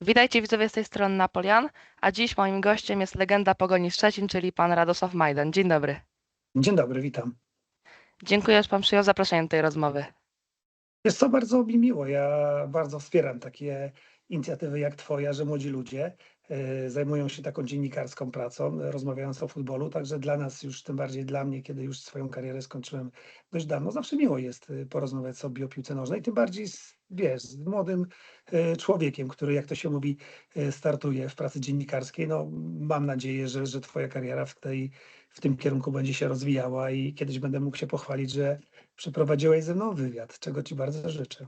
Witajcie widzowie z tej strony Napoleon, a dziś moim gościem jest legenda Pogoni Szczecin, czyli pan Radosław Majdan. Dzień dobry. Dzień dobry, witam. Dziękuję, że pan przyjął zaproszenie do tej rozmowy. Jest co bardzo mi miło. Ja bardzo wspieram takie inicjatywy jak Twoja, że młodzi ludzie y, zajmują się taką dziennikarską pracą, rozmawiając o futbolu. Także dla nas, już tym bardziej dla mnie, kiedy już swoją karierę skończyłem dość dawno, zawsze miło jest y, porozmawiać sobie o piłce nożnej. Tym bardziej z, wiesz, z młodym y, człowiekiem, który, jak to się mówi, y, startuje w pracy dziennikarskiej. No, mam nadzieję, że, że Twoja kariera w, tej, w tym kierunku będzie się rozwijała i kiedyś będę mógł się pochwalić, że przeprowadziłeś ze mną wywiad, czego Ci bardzo życzę.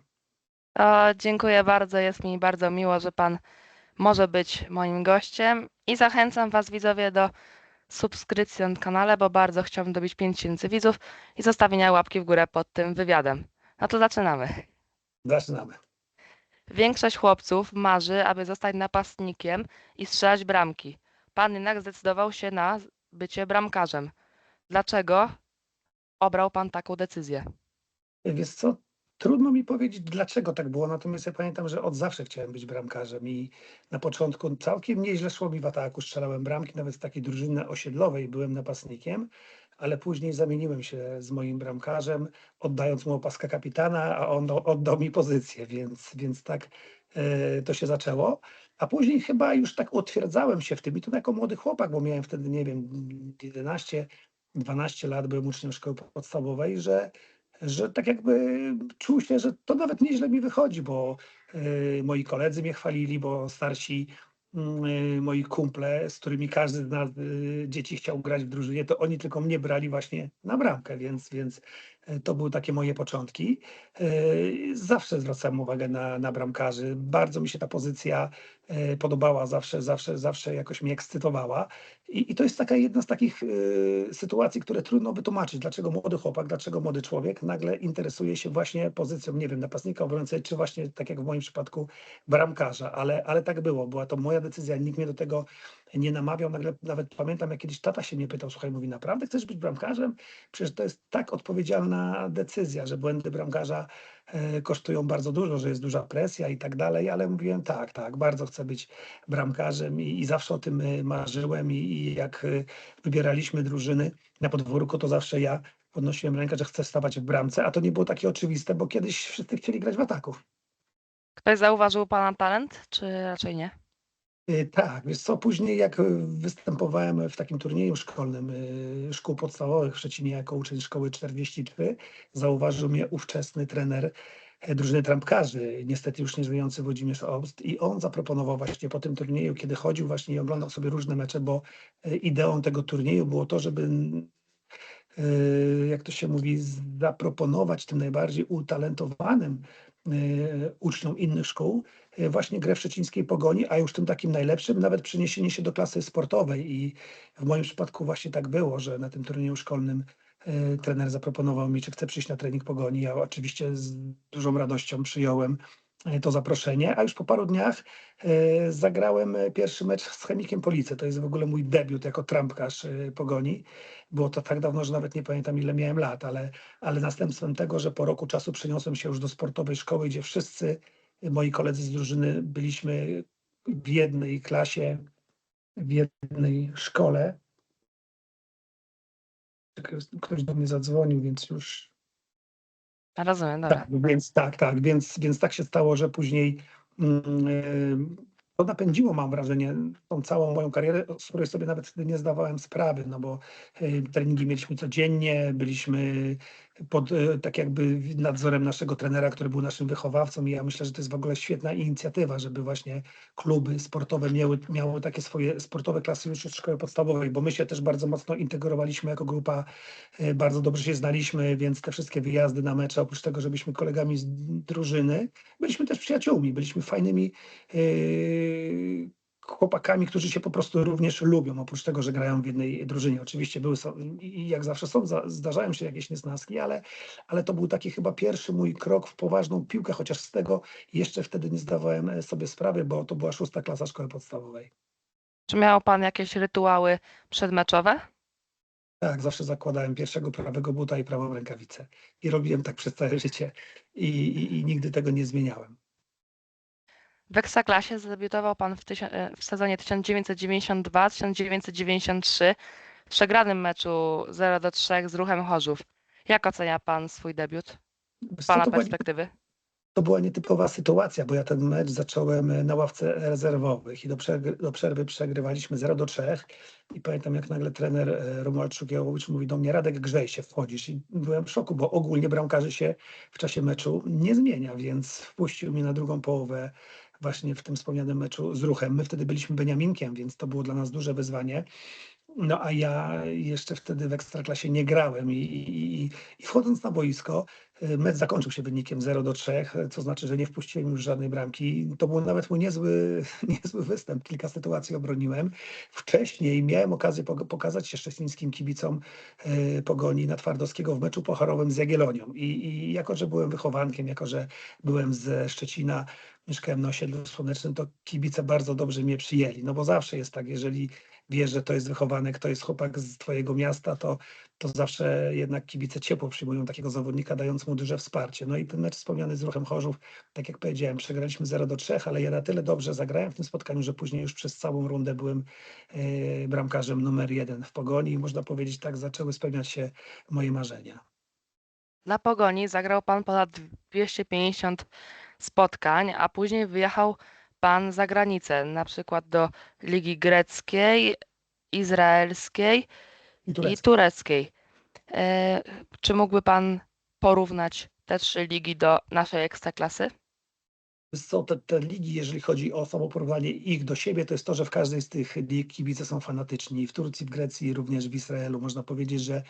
O, dziękuję bardzo, jest mi bardzo miło, że pan może być moim gościem i zachęcam was widzowie do subskrypcji na kanale, bo bardzo chciałbym dobić 5000 widzów i zostawienia łapki w górę pod tym wywiadem. No to zaczynamy. Zaczynamy. Większość chłopców marzy, aby zostać napastnikiem i strzelać bramki. Pan jednak zdecydował się na bycie bramkarzem. Dlaczego obrał pan taką decyzję? Wiesz co, trudno mi powiedzieć, dlaczego tak było, natomiast ja pamiętam, że od zawsze chciałem być bramkarzem i na początku całkiem nieźle szło mi w ataku, strzelałem bramki, nawet z takiej drużyny osiedlowej byłem napastnikiem, ale później zamieniłem się z moim bramkarzem, oddając mu opaskę kapitana, a on oddał mi pozycję, więc, więc tak e, to się zaczęło. A później chyba już tak utwierdzałem się w tym i to jako młody chłopak, bo miałem wtedy, nie wiem, 11, 12 lat, byłem uczniem szkoły podstawowej, że że tak jakby czuł się, że to nawet nieźle mi wychodzi, bo y, moi koledzy mnie chwalili, bo starsi moi kumple, z którymi każdy z nas y, dzieci chciał grać w drużynie, to oni tylko mnie brali właśnie na bramkę, więc, więc y, to były takie moje początki. Y, Zawsze zwracałem uwagę na, na bramkarzy. Bardzo mi się ta pozycja y, podobała, zawsze, zawsze, zawsze jakoś mnie ekscytowała. I, I to jest taka jedna z takich sytuacji, które trudno wytłumaczyć, dlaczego młody chłopak, dlaczego młody człowiek nagle interesuje się właśnie pozycją, nie wiem, napastnika, obrońcy, czy właśnie tak jak w moim przypadku bramkarza, ale, ale tak było, była to moja decyzja, nikt mnie do tego nie namawiał, nagle nawet pamiętam, jak kiedyś tata się mnie pytał, słuchaj, mówi, naprawdę chcesz być bramkarzem? Przecież to jest tak odpowiedzialna decyzja, że błędy bramkarza e, kosztują bardzo dużo, że jest duża presja i tak dalej, ale mówiłem tak, tak, bardzo chcę być bramkarzem i, i zawsze o tym e, marzyłem i, i jak e, wybieraliśmy drużyny na podwórku, to zawsze ja podnosiłem rękę, że chcę stawać w bramce, a to nie było takie oczywiste, bo kiedyś wszyscy chcieli grać w ataku. Ktoś zauważył pana talent, czy raczej nie? Y, Tak, wiesz co, później jak y, występowałem w takim turnieju szkolnym y, szkół podstawowych w Szczecinie jako uczeń szkoły 43, zauważył mnie ówczesny trener e, drużyny trampkarzy, niestety już nie żyjący Włodzimierz Obst i on zaproponował właśnie po tym turnieju, kiedy chodził właśnie i oglądał sobie różne mecze, bo e, ideą tego turnieju było to, żeby e, jak to się mówi, zaproponować tym najbardziej utalentowanym uczniom innych szkół właśnie grę w szczecińskiej pogoni, a już tym takim najlepszym nawet przeniesienie się do klasy sportowej. I w moim przypadku właśnie tak było, że na tym turnieju szkolnym e, trener zaproponował mi, czy chcę przyjść na trening pogoni. Ja oczywiście z dużą radością przyjąłem e, to zaproszenie, a już po paru dniach e, zagrałem e, pierwszy mecz z Chemikiem Police. To jest w ogóle mój debiut jako trampkarz e, pogoni. Było to tak dawno, że nawet nie pamiętam ile miałem lat, ale, ale następstwem tego, że po roku czasu przeniosłem się już do sportowej szkoły, gdzie wszyscy moi koledzy z drużyny byliśmy w jednej klasie, w jednej szkole. Czekaj, Ktoś do mnie zadzwonił, więc już Rozumiem, dobra. tak, więc tak, tak, więc, więc tak się stało, że później mm, y, to napędziło, mam wrażenie, tą całą moją karierę, z której sobie nawet wtedy nie zdawałem sprawy, no bo y, treningi mieliśmy codziennie, byliśmy pod y, tak jakby nadzorem naszego trenera, który był naszym wychowawcą. I ja myślę, że to jest w ogóle świetna inicjatywa, żeby właśnie kluby sportowe miały, miały takie swoje sportowe klasy już od szkoły podstawowej, bo my się też bardzo mocno integrowaliśmy jako grupa, y, bardzo dobrze się znaliśmy, więc te wszystkie wyjazdy na mecze, oprócz tego, że byliśmy kolegami z drużyny, byliśmy też przyjaciółmi, byliśmy fajnymi yy, chłopakami, którzy się po prostu również lubią, oprócz tego, że grają w jednej drużynie. Oczywiście były są, i jak zawsze są, za- zdarzają się jakieś niesnaski, ale, ale to był taki chyba pierwszy mój krok w poważną piłkę, chociaż z tego jeszcze wtedy nie zdawałem e, sobie sprawy, bo to była szósta klasa szkoły podstawowej. Czy miał pan jakieś rytuały przedmeczowe? Tak, zawsze zakładałem pierwszego prawego buta i prawą rękawicę. I robiłem tak przez całe życie i, i, i nigdy tego nie zmieniałem. W Ekstraklasie zadebiutował Pan w, e, w sezonie 1992-1993 w przegranym meczu 0 do 3 z Ruchem Chorzów. Jak ocenia Pan swój debiut z Pana to była perspektywy? To była nietypowa sytuacja, bo ja ten mecz zacząłem e, na ławce rezerwowych i do przerwy, do przerwy przegrywaliśmy 0 do 3 i pamiętam jak nagle trener e, Romuald Szukiałowicz mówi do mnie Radek grzej się, wchodzisz i byłem w szoku, bo ogólnie bramkarzy się w czasie meczu nie zmienia, więc wpuścił mnie na drugą połowę właśnie w tym wspomnianym meczu z Ruchem. My wtedy byliśmy Beniaminkiem, więc to było dla nas duże wyzwanie. No a ja jeszcze wtedy w Ekstraklasie nie grałem i, i, i, wchodząc na boisko, y, mecz zakończył się wynikiem 0 do 3, co znaczy, że nie wpuściłem już żadnej bramki. To był nawet mój niezły, niezły występ. Kilka sytuacji obroniłem. Wcześniej miałem okazję pokazać się szczecińskim kibicom y, Pogoni na Twardowskiego w meczu pocharowym z Jagiellonią. I, I jako, że byłem wychowankiem, jako, że byłem ze Szczecina, mieszkałem na osiedlu słonecznym, to kibice bardzo dobrze mnie przyjęli. No bo zawsze jest tak, jeżeli wiesz, że to jest wychowanek, to jest chłopak z twojego miasta, to, to zawsze jednak kibice ciepło przyjmują takiego zawodnika, dając mu duże wsparcie. No i ten mecz wspomniany z Ruchem Chorzów, tak jak powiedziałem, przegraliśmy 0 do 3, ale ja na tyle dobrze zagrałem w tym spotkaniu, że później już przez całą rundę byłem e, bramkarzem numer jeden w Pogoni i można powiedzieć tak, zaczęły spełniać się moje marzenia. Dla Pogoni zagrał Pan ponad 250 spotkań, a później wyjechał Pan za granicę, na przykład do Ligi Greckiej, Izraelskiej I i turecki. tureckiej. E, Czy mógłby Pan porównać te trzy ligi do naszej ekstraklasy? Co te, te ligi, jeżeli chodzi o samo porównanie ich do siebie, to jest to, że w każdej z tych lig kibice są fanatyczni. W Turcji, w Grecji, również w Izraelu. Można powiedzieć, że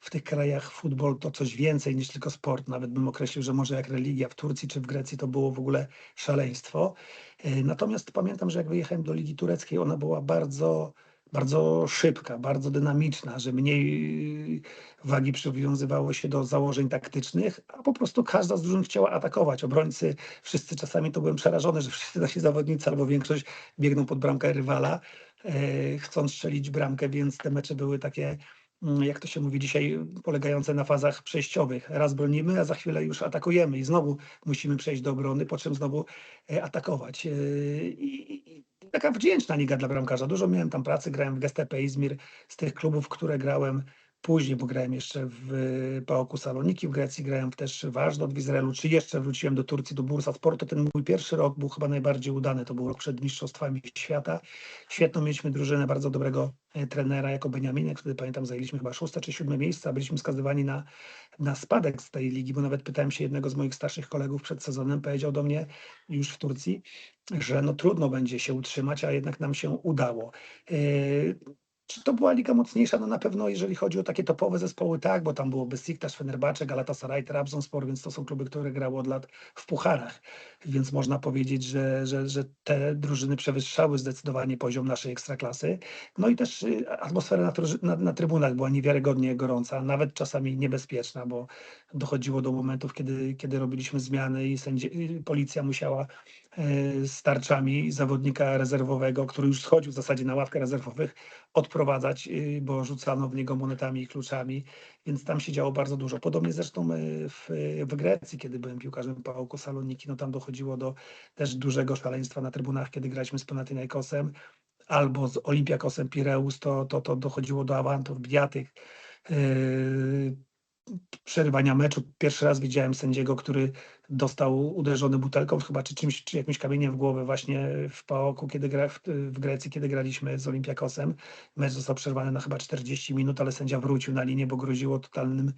w tych krajach futbol to coś więcej niż tylko sport. Nawet bym określił, że może jak religia w Turcji czy w Grecji to było w ogóle szaleństwo. E, Natomiast pamiętam, że jak wyjechałem do Ligi Tureckiej, ona była bardzo, bardzo szybka, bardzo dynamiczna, że mniej wagi przywiązywało się do założeń taktycznych, a po prostu każda z drużyn chciała atakować. Obrońcy, wszyscy czasami to byłem przerażony, że wszyscy nasi zawodnicy albo większość biegną pod bramkę rywala, e, chcąc strzelić bramkę, więc te mecze były takie, jak to się mówi dzisiaj, polegające na fazach przejściowych. Raz bronimy, a za chwilę już atakujemy i znowu musimy przejść do obrony, po czym znowu e, atakować. E, I, taka wdzięczna liga dla bramkarza. Dużo miałem tam pracy, grałem w Gestepe Izmir, z tych klubów, które grałem później, bo grałem jeszcze w PAOK Saloniki w Grecji, grałem też w Ashdod w Izraelu, czy jeszcze wróciłem do Turcji, do Bursa Sportu. Ten mój pierwszy rok był chyba najbardziej udany, to był rok przed Mistrzostwami Świata. Świetną mieliśmy drużynę, bardzo dobrego e, trenera jako Beniaminek, wtedy pamiętam zajęliśmy chyba szóste czy siódme miejsce, a byliśmy skazywani na, na spadek z tej ligi, bo nawet pytałem się jednego z moich starszych kolegów przed sezonem, powiedział do mnie już w Turcji, że no trudno będzie się utrzymać, a jednak nam się udało. Czy to była liga mocniejsza? No na pewno jeżeli chodzi o takie topowe zespoły, tak, bo tam było Besiktas, Fenerbahce, Galatasaray, Trabzonspor, więc to są kluby, które grały od lat w pucharach, więc można powiedzieć, że, że, że te drużyny przewyższały zdecydowanie poziom naszej ekstraklasy. No i też y, atmosfera na, na, na trybunach była niewiarygodnie gorąca, nawet czasami niebezpieczna, bo dochodziło do momentów, kiedy, kiedy robiliśmy zmiany i sędzie, y, policja musiała z tarczami zawodnika rezerwowego, który już schodził w zasadzie na ławkę rezerwowych, odprowadzać, y, bo rzucano w niego monetami i kluczami, więc tam się działo bardzo dużo. Podobnie zresztą y, w, w Grecji, kiedy byłem piłkarzem PAOK Saloniki, no tam dochodziło do też dużego szaleństwa na trybunach, kiedy graliśmy z Panathinaikosem albo z Olympiakosem Pireus, to, to, to dochodziło do awantur bijatych, yy, przerywania meczu. Pierwszy raz widziałem sędziego, który dostał uderzony butelką chyba, czy czymś, czy jakimś kamieniem w głowę właśnie w Paoku, kiedy gra, w, Grecji, kiedy graliśmy z Olympiakosem. Mecz został przerwany na chyba 40 minut, ale sędzia wrócił na linię, bo groziło totalnym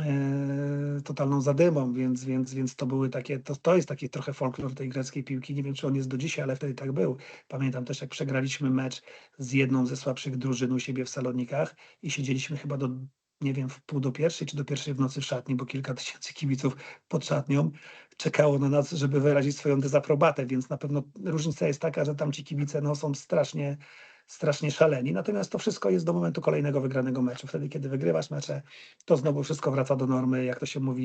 e, totalną zadymą, więc, więc, więc to były takie, to, to jest taki trochę folklor tej greckiej piłki. Nie wiem, czy on jest do dzisiaj, ale wtedy tak był. Pamiętam też, jak przegraliśmy mecz z jedną ze słabszych drużyn u siebie w Salonikach i siedzieliśmy chyba do, nie wiem, w pół do pierwszej, czy do pierwszej w nocy w szatni, bo kilka tysięcy kibiców pod szatnią czekało na nas, żeby wyrazić swoją dezaprobatę, więc na pewno różnica jest taka, że tam ci kibice no, są strasznie strasznie szaleni. Natomiast to wszystko jest do momentu kolejnego wygranego meczu. Wtedy, kiedy wygrywasz mecze, to znowu wszystko wraca do normy, jak to się mówi,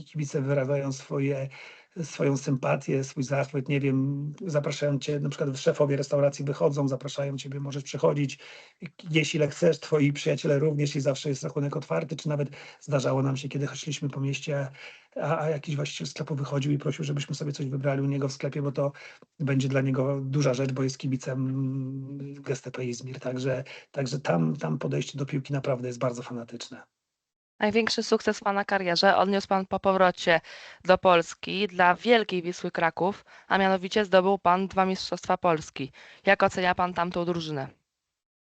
i- kibice wyrażają swoje, swoją sympatię, swój zachwyt. Nie wiem, zapraszają cię, na przykład szefowie restauracji wychodzą, zapraszają ciebie, możesz przychodzić, jeśli ile chcesz, twoi przyjaciele również i zawsze jest rachunek otwarty, czy nawet zdarzało nam się, kiedy szliśmy po mieście a, a jakiś właściciel sklepu wychodził i prosił, żebyśmy sobie coś wybrali u niego w sklepie, bo to będzie dla niego duża rzecz, bo jest kibicem Gestepe Izmir. Także, także tam, tam podejście do piłki naprawdę jest bardzo fanatyczne. Największy sukces w Pana karierze odniósł Pan po powrocie do Polski dla Wielkiej Wisły Kraków, a mianowicie zdobył Pan dwa Mistrzostwa Polski. Jak ocenia Pan tamtą drużynę?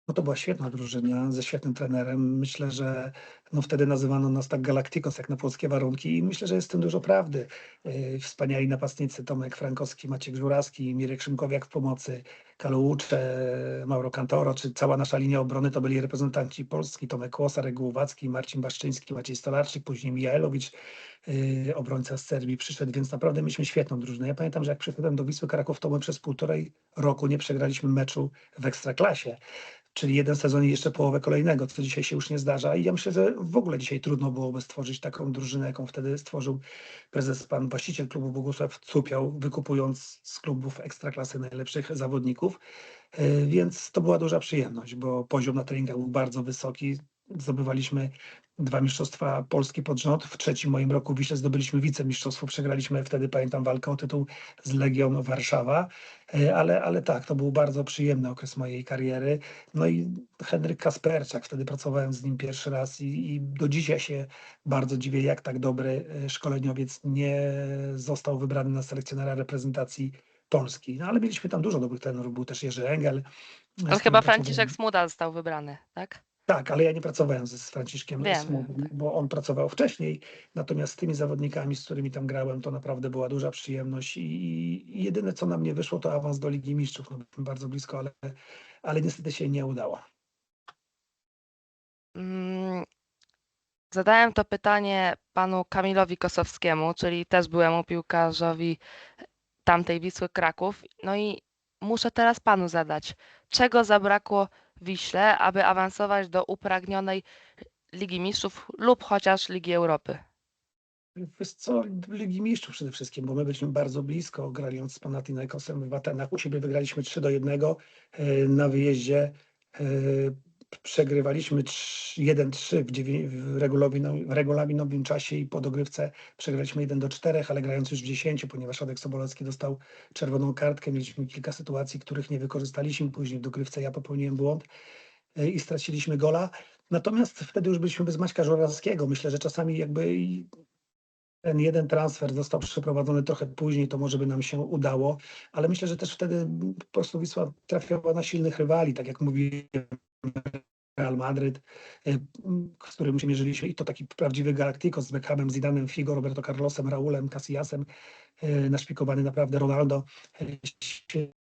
No to była świetna drużyna ze świetnym trenerem. Myślę, że no wtedy nazywano nas tak Galacticos jak na polskie warunki i myślę, że jest w tym dużo prawdy. Yy, Wspaniali napastnicy Tomek Frankowski, Maciek Żurawski, Mirek Szymkowiak w pomocy, Kalucze, Mauro Cantoro, czy cała nasza linia obrony to byli reprezentanci Polski, Tomek Kłosa, Regułowacki, Marcin Baszczyński, Maciej Stolarczyk, później Mijajlowicz, yy, obrońca z Serbii przyszedł, więc naprawdę mieliśmy świetną drużynę. Ja pamiętam, że jak przyszedłem do Wisły Kraków, to my przez półtorej roku nie przegraliśmy meczu w Ekstraklasie czyli jeden sezon i jeszcze połowę kolejnego, co dzisiaj się już nie zdarza. I ja myślę, że w ogóle dzisiaj trudno byłoby stworzyć taką drużynę, jaką wtedy stworzył prezes, pan właściciel klubu Bogusław Cupiał, wykupując z klubów ekstraklasy najlepszych zawodników. Yy, Więc to była duża przyjemność, bo poziom na treningach był bardzo wysoki. Zdobywaliśmy dwa mistrzostwa Polski pod rząd. W trzecim moim roku w Wiśle zdobyliśmy wicemistrzostwo. Przegraliśmy wtedy, pamiętam, walkę o tytuł z Legią Warszawa. E, Ale, ale tak, to był bardzo przyjemny okres mojej kariery. No i Henryk Kasperczak, wtedy pracowałem z nim pierwszy raz i, i do dzisiaj się bardzo dziwię, jak tak dobry e, szkoleniowiec nie został wybrany na selekcjonera reprezentacji Polski. No ale mieliśmy tam dużo dobrych trenerów, był też Jerzy Engel. Ale chyba. Franciszek Smuda został wybrany, tak? Tak, ale ja nie pracowałem z, Franciszkiem Wiem, tak. bo on pracował wcześniej. Natomiast z tymi zawodnikami, z którymi tam grałem, to naprawdę była duża przyjemność. I, i jedyne, co na mnie wyszło, to awans do Ligi Mistrzów. No, byłem bardzo blisko, ale, ale niestety się nie udało. Mm, Zadałem to pytanie panu Kamilowi Kosowskiemu, czyli też byłemu piłkarzowi tamtej Wisły Kraków. No i muszę teraz panu zadać. Czego zabrakło Wiśle, aby awansować do upragnionej Ligi Mistrzów lub chociaż Ligi Europy? Wiesz co, Ligi Mistrzów przede wszystkim, bo my byliśmy bardzo blisko, grając z Panathinaikosem w Atenach. U siebie wygraliśmy 3 do 1. e, Na wyjeździe e, przegrywaliśmy trz- 1-3 w, w w regulaminowym czasie i po dogrywce przegraliśmy 1 do 4, ale grając już w 10, ponieważ Radek Sobolewski dostał czerwoną kartkę. Mieliśmy kilka sytuacji, których nie wykorzystaliśmy. Później w dogrywce ja popełniłem błąd e, i straciliśmy gola. Natomiast wtedy już byliśmy bez Maćka Żurawskiego. Myślę, że czasami jakby ten jeden transfer został przeprowadzony trochę później, to może by nam się udało, ale myślę, że też wtedy po prostu Wisła trafiała na silnych rywali, tak jak mówiłem, Real Madryt, y, z którym się mierzyliśmy i to taki prawdziwy Galacticos z Beckhamem, Zidanem, Figo, Roberto Carlosem, Raulem, Casillasem, y, naszpikowany naprawdę Ronaldo, y,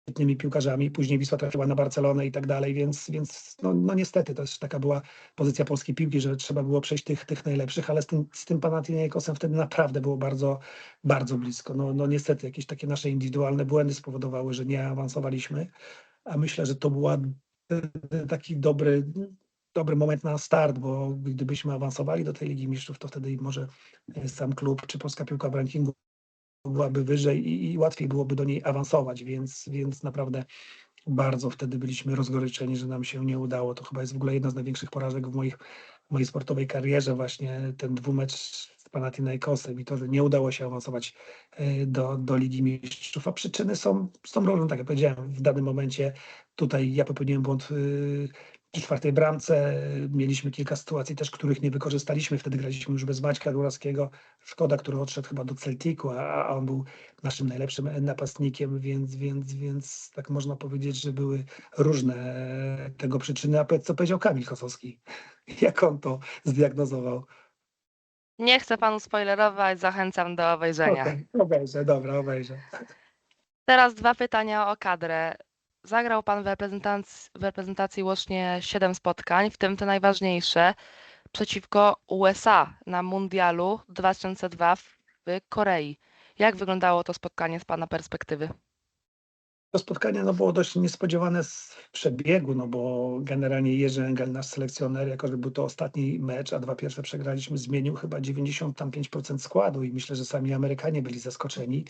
świetnymi piłkarzami. Później Wisła trafiła na Barcelonę i tak dalej, więc, więc no, no niestety też taka była pozycja polskiej piłki, że trzeba było przejść tych, tych najlepszych, ale z tym, z tym Panathinaikosem wtedy naprawdę było bardzo, bardzo blisko. No, no niestety jakieś takie nasze indywidualne błędy spowodowały, że nie awansowaliśmy, a myślę, że to była e, taki dobry, dobry moment na start, bo gdybyśmy awansowali do tej Ligi Mistrzów, to wtedy może e, sam klub czy polska piłka w rankingu byłaby wyżej i, i łatwiej byłoby do niej awansować, więc, więc naprawdę bardzo wtedy byliśmy rozgoryczeni, że nam się nie udało. To chyba jest w ogóle jedna z największych porażek w moich, mojej sportowej karierze, właśnie ten dwumecz z Panathinaikosem i to, że nie udało się awansować e, do, do Ligi Mistrzów. A przyczyny są, są różne, tak jak powiedziałem, w danym momencie tutaj ja popełniłem błąd przy czwartej bramce. Mieliśmy kilka sytuacji też, których nie wykorzystaliśmy. Wtedy graliśmy już bez Maćka Góralskiego. Szkoda, który odszedł chyba do Celticu, a, a on był naszym najlepszym napastnikiem, więc, więc, więc tak można powiedzieć, że były różne tego przyczyny. A co powiedział Kamil Kosowski? Jak on to zdiagnozował? Nie chcę panu spoilerować, zachęcam do obejrzenia. Okej, obejrzę, dobra, obejrzę. Teraz dwa pytania o kadrę. Zagrał pan w reprezentacji, w reprezentacji łącznie 7 spotkań, w tym te najważniejsze przeciwko USA na Mundialu 2002 w Korei. Jak wyglądało to spotkanie z pana perspektywy? To spotkanie no, było dość niespodziewane z przebiegu, no bo generalnie Jerzy Engel, nasz selekcjoner, jako że był to ostatni mecz, a dwa pierwsze przegraliśmy, zmienił chyba 95% składu i myślę, że sami Amerykanie byli zaskoczeni,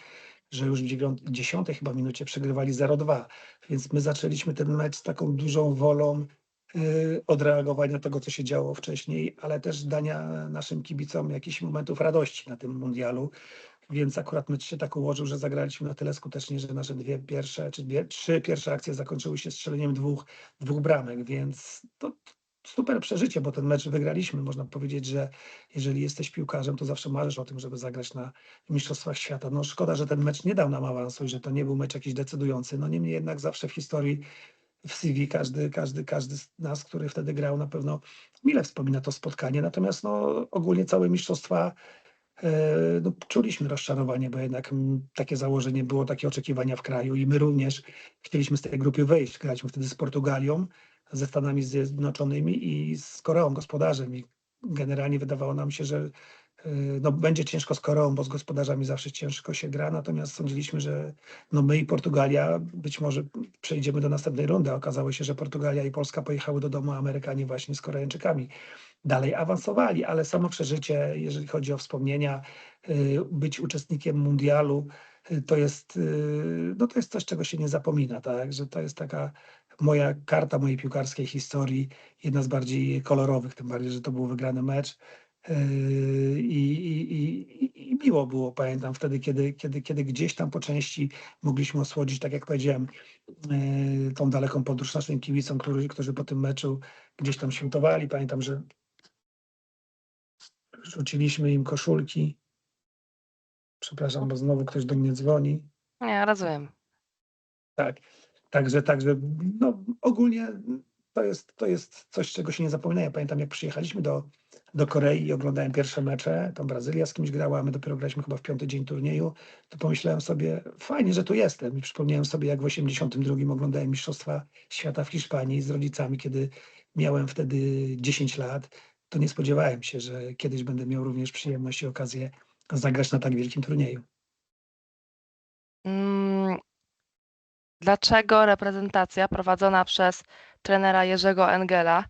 że już w dziewiąt- dziesiątej chyba minucie przegrywali 0-2. Więc my zaczęliśmy ten mecz z taką dużą wolą y, odreagowania tego, co się działo wcześniej, ale też dania naszym kibicom jakichś momentów radości na tym mundialu. Więc akurat mecz się tak ułożył, że zagraliśmy na tyle skutecznie, że nasze dwie pierwsze, czy dwie, trzy pierwsze akcje zakończyły się strzeleniem dwóch, dwóch bramek, więc to super przeżycie, bo ten mecz wygraliśmy. Można powiedzieć, że jeżeli jesteś piłkarzem, to zawsze marzysz o tym, żeby zagrać na Mistrzostwach Świata. No szkoda, że ten mecz nie dał nam awansu i że to nie był mecz jakiś decydujący. No niemniej jednak zawsze w historii w CV każdy, każdy, każdy z nas, który wtedy grał, na pewno mile wspomina to spotkanie. Natomiast no, ogólnie całe mistrzostwa no, czuliśmy rozczarowanie, bo jednak mm, takie założenie było, takie oczekiwania w kraju i my również chcieliśmy z tej grupy wyjść. Graliśmy wtedy z Portugalią, ze Stanami Zjednoczonymi i z Koreą gospodarzem i generalnie wydawało nam się, że no, będzie ciężko z Koreą, bo z gospodarzami zawsze ciężko się gra, natomiast sądziliśmy, że no, my i Portugalia być może przejdziemy do następnej rundy. Okazało się, że Portugalia i Polska pojechały do domu, Amerykanie właśnie z Koreańczykami dalej awansowali, ale samo przeżycie, jeżeli chodzi o wspomnienia, y, być uczestnikiem mundialu, y, to jest, no, to jest coś, czego się nie zapomina, tak? że to jest taka moja karta mojej piłkarskiej historii, jedna z bardziej kolorowych, tym bardziej, że to był wygrany mecz. Yy, I, i, i, miło było, pamiętam wtedy, kiedy, kiedy, kiedy gdzieś tam po części mogliśmy osłodzić, tak jak powiedziałem, yy, tą daleką podróż naszym kibicom, którzy, którzy po tym meczu gdzieś tam świętowali. Pamiętam, że rzuciliśmy im koszulki. Przepraszam, bo znowu ktoś do mnie dzwoni. Nie, rozumiem. Tak. Także, także no, ogólnie to jest, to jest coś, czego się nie zapomina. Ja pamiętam, jak przyjechaliśmy do, do Korei i oglądałem pierwsze mecze, tam Brazylia z kimś grała, my dopiero graliśmy chyba w piąty dzień turnieju, to pomyślałem sobie, fajnie, że tu jestem. I przypomniałem sobie, jak w 82 oglądałem Mistrzostwa Świata w Hiszpanii z rodzicami, kiedy miałem wtedy 10 lat. To nie spodziewałem się, że kiedyś będę miał również przyjemność i okazję zagrać na tak wielkim turnieju. Mm, Dlaczego reprezentacja prowadzona przez trenera Jerzego Engela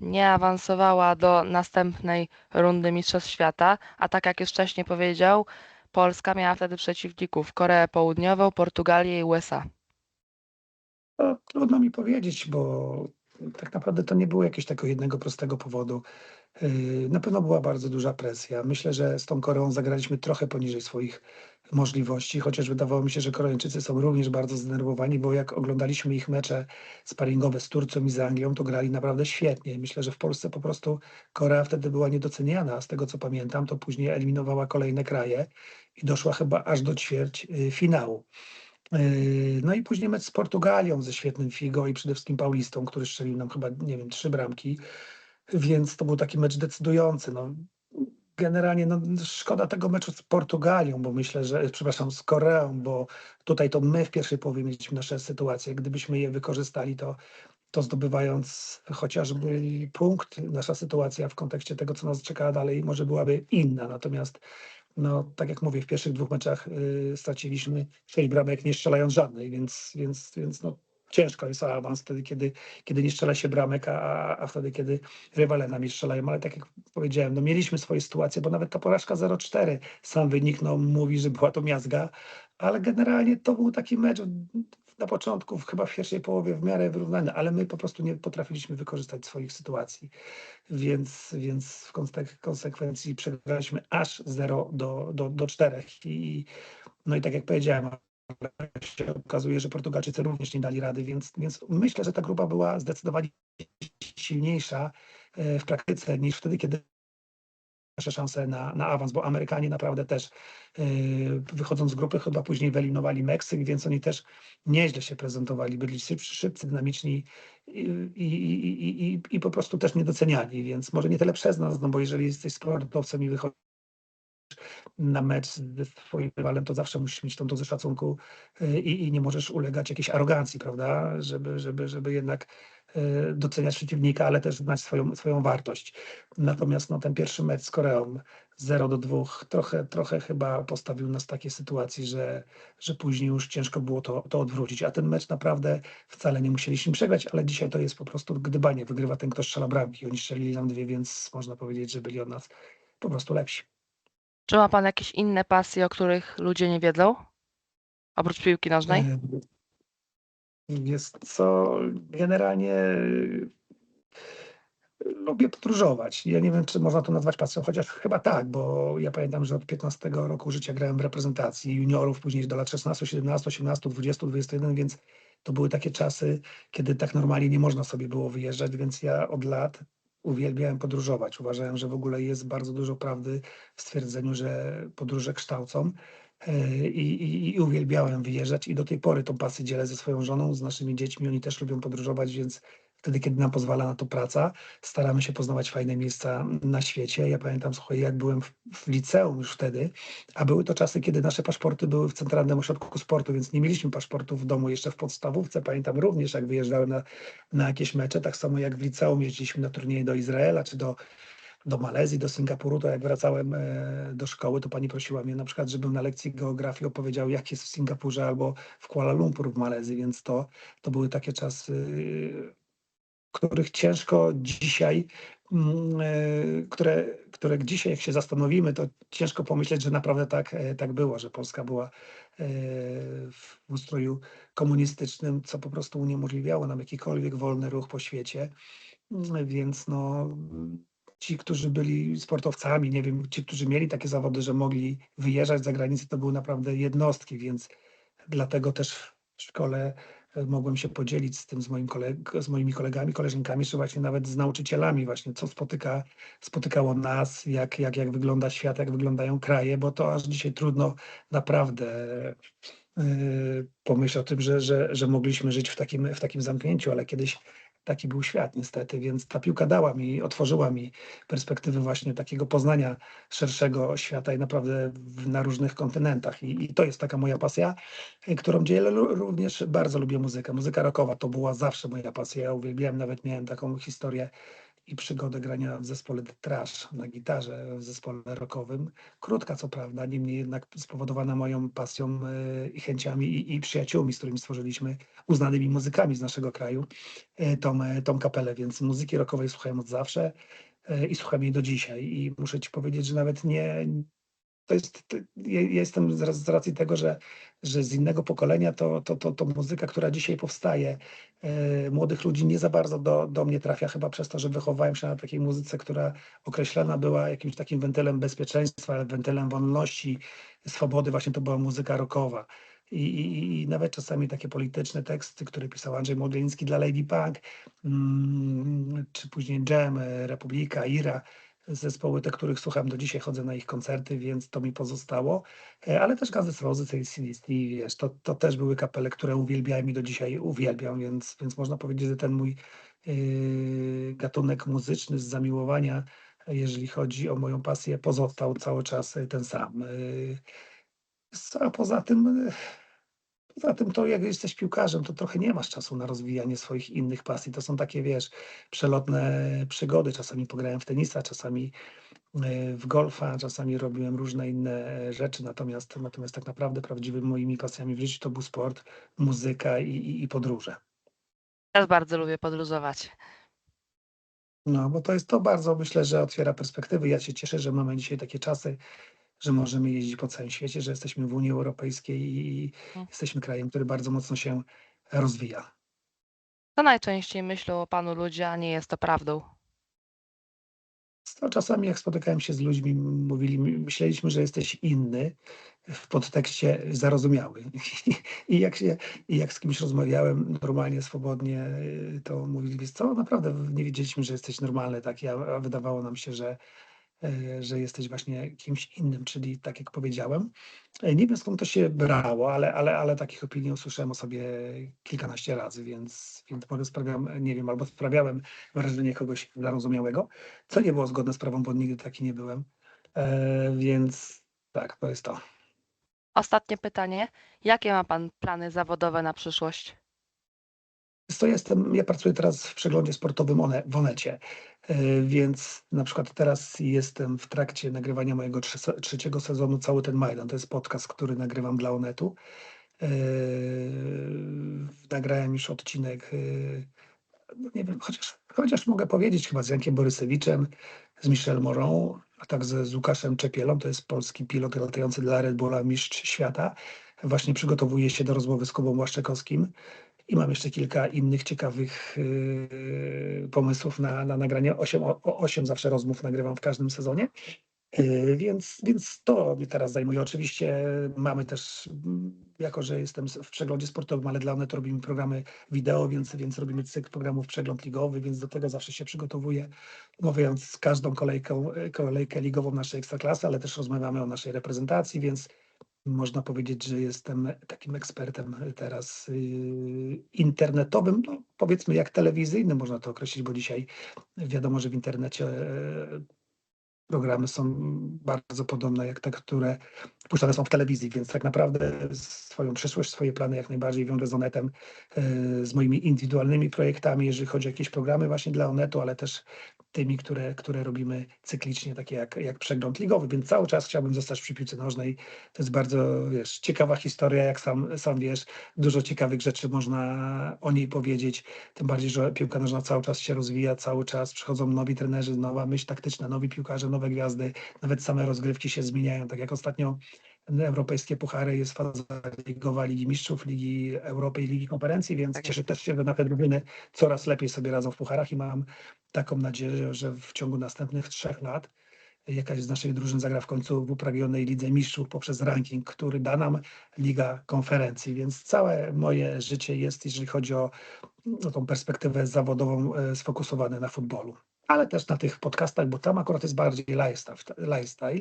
nie awansowała do następnej rundy Mistrzostw Świata, a tak jak już wcześniej powiedział, Polska miała wtedy przeciwników Koreę Południową, Portugalię i USA. To trudno mi powiedzieć, bo tak naprawdę to nie było jakiegoś takiego jednego prostego powodu. Yy, Na pewno była bardzo duża presja. Myślę, że z tą Koreą zagraliśmy trochę poniżej swoich możliwości, chociaż wydawało mi się, że Koreańczycy są również bardzo zdenerwowani, bo jak oglądaliśmy ich mecze sparingowe z Turcją i z Anglią, to grali naprawdę świetnie. Myślę, że w Polsce po prostu Korea wtedy była niedoceniana. Z tego co pamiętam, to później eliminowała kolejne kraje i doszła chyba aż do ćwierć yy, finału. Yy, No i później mecz z Portugalią ze świetnym Figo i przede wszystkim Paulistą, który strzelił nam chyba, nie wiem, trzy bramki, więc to był taki mecz decydujący. No, generalnie no, szkoda tego meczu z Portugalią, bo myślę, że, przepraszam, z Koreą, bo tutaj to my w pierwszej połowie mieliśmy nasze sytuacje. Gdybyśmy je wykorzystali, to, to zdobywając chociażby punkt, nasza sytuacja w kontekście tego, co nas czeka dalej, może byłaby inna. Natomiast no, tak jak mówię, w pierwszych dwóch meczach y, straciliśmy sześć bramek, nie strzelając żadnej, więc, więc, więc no, ciężko jest o awans wtedy, kiedy, kiedy nie strzela się bramek, a, a wtedy, kiedy rywale nami strzelają. Ale tak jak powiedziałem, no, mieliśmy swoje sytuacje, bo nawet ta porażka 0-4, sam wynik no, mówi, że była to miazga, ale generalnie to był taki mecz na początku, chyba w pierwszej połowie w miarę wyrównany, ale my po prostu nie potrafiliśmy wykorzystać swoich sytuacji więc, więc w konsek- konsekwencji przegraliśmy aż 0 do, do, do 4. I, no i tak jak powiedziałem, się okazuje, że Portugalczycy również nie dali rady, więc, więc myślę, że ta grupa była zdecydowanie silniejsza e, w praktyce niż wtedy, kiedy nasze szanse na, na awans, bo Amerykanie naprawdę też e, wychodząc z grupy chyba później wyeliminowali Meksyk, więc oni też nieźle się prezentowali, byli szybcy, dynamiczni i, i, i, i, i po prostu też niedoceniani, więc może nie tyle przez nas, no bo jeżeli jesteś sportowcem i wychodzisz na mecz ze swoim rywalem, to zawsze musisz mieć tą dozę szacunku y, i, i nie możesz ulegać jakiejś arogancji, prawda, żeby, żeby, żeby jednak y, doceniać przeciwnika, ale też znać swoją, swoją wartość. Natomiast no, ten pierwszy mecz z Koreą 0 do 2 trochę, trochę chyba postawił nas w takiej sytuacji, że, że później już ciężko było to, to odwrócić. A ten mecz naprawdę wcale nie musieliśmy przegrać, ale dzisiaj to jest po prostu gdybanie. Wygrywa ten, kto strzela bramki. Oni strzelili nam dwie, więc można powiedzieć, że byli od nas po prostu lepsi. Czy ma Pan jakieś inne pasje, o których ludzie nie wiedzą? Oprócz piłki nożnej? E, Jest co, generalnie lubię podróżować. Ja nie wiem, czy można to nazwać pasją, chociaż chyba tak, bo ja pamiętam, że od 15 roku życia grałem w reprezentacji juniorów, później do lat 16, 17, 18, 20, 21, więc to były takie czasy, kiedy tak normalnie nie można sobie było wyjeżdżać, więc ja od lat uwielbiałem podróżować. Uważałem, że w ogóle jest bardzo dużo prawdy w stwierdzeniu, że podróże kształcą. E, I, i, I uwielbiałem wyjeżdżać i do tej pory tą pasję dzielę ze swoją żoną, z naszymi dziećmi. Oni też lubią podróżować, więc wtedy, kiedy nam pozwala na to praca, staramy się poznawać fajne miejsca na świecie. Ja pamiętam, słuchaj, jak byłem w, w liceum już wtedy, a były to czasy, kiedy nasze paszporty były w Centralnym Ośrodku Sportu, więc nie mieliśmy paszportu w domu jeszcze w podstawówce. Pamiętam również, jak wyjeżdżałem na, na jakieś mecze, tak samo jak w liceum jeździliśmy na turnieje do Izraela czy do do Malezji, do Singapuru, to jak wracałem e, do szkoły, to pani prosiła mnie na przykład, żebym na lekcji geografii opowiedział, jak jest w Singapurze albo w Kuala Lumpur w Malezji, więc to, to były takie czasy, których ciężko dzisiaj, mm, e, które, które dzisiaj jak się zastanowimy, to ciężko pomyśleć, że naprawdę tak, e, tak było, że Polska była w ustroju komunistycznym, co po prostu uniemożliwiało nam jakikolwiek wolny ruch po świecie. Więc no, ci, którzy byli sportowcami, nie wiem, ci, którzy mieli takie zawody, że mogli wyjeżdżać za granicę, to były naprawdę jednostki, więc dlatego też w szkole e, mogłem się podzielić z tym, z, moim koleg z moimi kolegami, koleżankami, czy właśnie nawet z nauczycielami właśnie, co spotyka, spotykało nas, jak, jak, jak wygląda świat, jak wyglądają kraje, bo to aż dzisiaj trudno naprawdę yy, pomyśleć o tym, że, że, że mogliśmy żyć w takim, w takim zamknięciu, ale kiedyś taki był świat niestety, więc ta piłka dała mi, otworzyła mi perspektywy właśnie takiego poznania szerszego świata i naprawdę na różnych kontynentach. I, I, to jest taka moja pasja, y, którą dzielę. Również bardzo lubię muzykę. Muzyka rockowa to była zawsze moja pasja. Ja uwielbiałem, nawet miałem taką historię i przygodę grania w zespole The Trash na gitarze w zespole rockowym. Krótka co prawda, niemniej jednak spowodowana moją pasją y, i chęciami i, i przyjaciółmi, z którymi stworzyliśmy, uznanymi muzykami z naszego kraju, y, tą, y, tą kapelę, więc muzyki rockowej słuchałem od zawsze i słucham jej do dzisiaj. I muszę ci powiedzieć, że nawet nie, to jest, ja jestem z racji tego, że, że z innego pokolenia, to, to, to, to muzyka, która dzisiaj powstaje, e, młodych ludzi nie za bardzo do, do mnie trafia, chyba przez to, że wychowałem się na takiej muzyce, która określana była jakimś takim wentylem bezpieczeństwa, wentylem wolności, swobody, właśnie to była muzyka rockowa. I, i, I, nawet czasami takie polityczne teksty, które pisał Andrzej Modliński dla Lady Punk, mm, czy później Jam, Republika, Ira, zespoły, te, których słucham do dzisiaj, chodzę na ich koncerty, więc to mi pozostało, e, ale też Guns Roses, ACDC, wiesz, to, to też były kapele, które uwielbiałem i do dzisiaj uwielbiam, więc, więc można powiedzieć, że ten mój yy, gatunek muzyczny z zamiłowania, jeżeli chodzi o moją pasję, pozostał cały czas ten sam. Yy, a poza tym... Poza tym to jak jesteś piłkarzem, to trochę nie masz czasu na rozwijanie swoich innych pasji. To są takie, wiesz, przelotne przygody. Czasami pograłem w tenisa, czasami e, w golfa, czasami robiłem różne inne rzeczy, natomiast, natomiast tak naprawdę prawdziwymi moimi pasjami w życiu to był sport, muzyka i, i, i podróże. Też bardzo lubię podróżować. No, bo to jest to bardzo, myślę, że otwiera perspektywy. Ja się cieszę, że mamy dzisiaj takie czasy, że możemy jeździć po całym świecie, że jesteśmy w Unii Europejskiej i Mm. jesteśmy krajem, który bardzo mocno się rozwija. Co najczęściej myślą o panu ludzie, a nie jest to prawdą? To czasami jak spotykałem się z ludźmi, mówili, myśleliśmy, że jesteś inny w podtekście zarozumiały. I jak, się, I jak z kimś rozmawiałem normalnie, swobodnie, to mówili, wiesz co, naprawdę nie wiedzieliśmy, że jesteś normalny, taki, a, wydawało nam się, że, że jesteś właśnie kimś innym, czyli tak jak powiedziałem. E, Nie wiem skąd to się brało, ale, ale, ale takich opinii usłyszałem o sobie kilkanaście razy, więc, więc może sprawiam, nie wiem, albo sprawiałem wrażenie kogoś zarozumiałego, co nie było zgodne z prawem, bo nigdy taki nie byłem. E, więc tak, to jest to. Ostatnie pytanie. Jakie ma pan plany zawodowe na przyszłość? Co, jestem, ja pracuję teraz w przeglądzie sportowym One, w Onecie, e, więc na przykład teraz jestem w trakcie nagrywania mojego trze- trzeciego sezonu Cały ten Majdan. To jest podcast, który nagrywam dla Onetu. E, Nagrałem już odcinek, e, no nie wiem, chociaż, chociaż mogę powiedzieć chyba z Jankiem Borysewiczem, z Michel Morą, a także z Łukaszem Czepielą, to jest polski pilot latający dla Red Bulla Mistrz Świata. Właśnie przygotowuje się do rozmowy z Kubą Błaszczykowskim i mam jeszcze kilka innych ciekawych yy, pomysłów na, na nagranie. 8, o, o 8 zawsze rozmów nagrywam w każdym sezonie. Yy, Więc, więc to mnie teraz zajmuje. Oczywiście mamy też, mm, jako że jestem w przeglądzie sportowym, ale dla Onet robimy programy wideo, więc, więc robimy cykl programów przegląd ligowy, więc do tego zawsze się przygotowuję, omawiając każdą kolejką, e, kolejkę ligową naszej ekstraklasy, ale też rozmawiamy o naszej reprezentacji, więc można powiedzieć, że jestem takim ekspertem teraz yy, internetowym, no powiedzmy jak telewizyjnym można to określić, bo dzisiaj wiadomo, że w internecie e, programy są bardzo podobne jak te, które puszczane są w telewizji, więc tak naprawdę swoją przyszłość, swoje plany jak najbardziej wiążę z Onetem, e, z moimi indywidualnymi projektami, jeżeli chodzi o jakieś programy właśnie dla Onetu, ale też tymi, które, które robimy cyklicznie, takie jak, jak przegląd ligowy, więc cały czas chciałbym zostać przy piłce nożnej. To jest bardzo, wiesz, ciekawa historia, jak sam, sam wiesz, dużo ciekawych rzeczy można o niej powiedzieć, tym bardziej, że piłka nożna cały czas się rozwija, cały czas przychodzą nowi trenerzy, nowa myśl taktyczna, nowi piłkarze, nowe gwiazdy, nawet same rozgrywki się zmieniają, tak jak ostatnio europejskie puchary, jest faza ligowa Ligi Mistrzów, Ligi Europy i Ligi Konferencji, więc Tak cieszę też się, że nasze drużyny coraz lepiej sobie radzą w pucharach i mam taką nadzieję, że w ciągu następnych trzech lat jakaś z naszych drużyn zagra w końcu w upragnionej Lidze Mistrzów poprzez ranking, który da nam Liga Konferencji, więc całe moje życie jest, jeżeli chodzi o, o tą perspektywę zawodową, e, sfokusowane na futbolu. Ale też na tych podcastach, bo tam akurat jest bardziej lifestyle.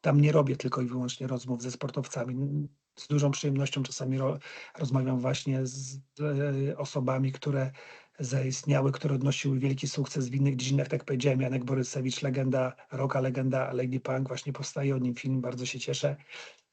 Tam nie robię tylko i wyłącznie rozmów ze sportowcami. Z dużą przyjemnością czasami ro, rozmawiam właśnie z e, osobami, które zaistniały, które odnosiły wielki sukces w innych dziedzinach, tak jak powiedziałem, Janek Borysewicz, legenda, roka legenda Lady Punk, właśnie powstaje o nim film, bardzo się cieszę.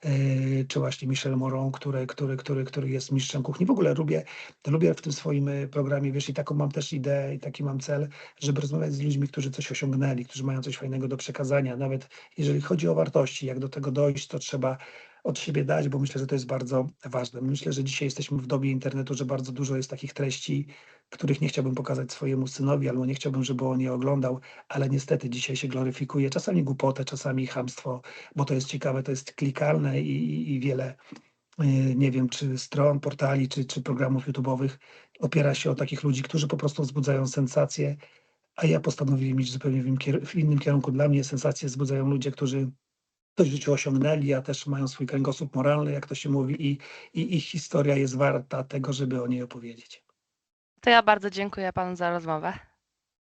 Yy, Czy właśnie Michel Moron, który, który, który, który jest mistrzem kuchni. W ogóle lubię, lubię w tym swoim y, programie, wiesz, i taką mam też ideę i taki mam cel, żeby rozmawiać z ludźmi, którzy coś osiągnęli, którzy mają coś fajnego do przekazania. Nawet jeżeli chodzi o wartości, jak do tego dojść, to trzeba od siebie dać, bo myślę, że to jest bardzo ważne. Myślę, że dzisiaj jesteśmy w dobie internetu, że bardzo dużo jest takich treści, których nie chciałbym pokazać swojemu synowi, albo nie chciałbym, żeby on je oglądał, ale niestety dzisiaj się gloryfikuje czasami głupotę, czasami chamstwo, bo to jest ciekawe, to jest klikalne i, i- wiele, y, nie wiem, czy stron, portali, czy, czy programów YouTube'owych opiera się o takich ludzi, którzy po prostu wzbudzają sensację, a ja postanowiłem iść zupełnie w innym kierunku. Dla mnie sensacje wzbudzają ludzie, którzy coś w życiu osiągnęli, a też mają swój kręgosłup moralny, jak to się mówi, i, i ich historia jest warta tego, żeby o niej opowiedzieć. To ja bardzo dziękuję panu za rozmowę.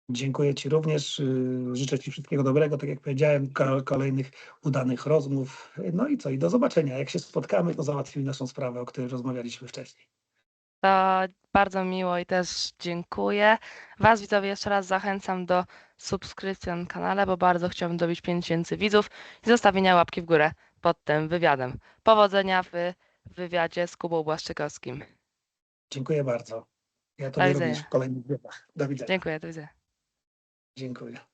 Dziękuję Ci również. y, Życzę Ci wszystkiego dobrego, tak jak powiedziałem, ko- kolejnych udanych rozmów. No i co, i do zobaczenia. Jak się spotkamy, to załatwimy naszą sprawę, o której rozmawialiśmy wcześniej. To bardzo miło i też dziękuję. Was widzowie jeszcze raz zachęcam do subskrypcji na kanale, bo bardzo chciałbym dobić 5000 widzów i zostawienia łapki w górę pod tym wywiadem. Powodzenia w wywiadzie z Kubą Błaszczykowskim. Dziękuję bardzo. Ja to również w kolejnych wywiadach. Do widzenia. Dziękuję, do widzenia. Dziękuję.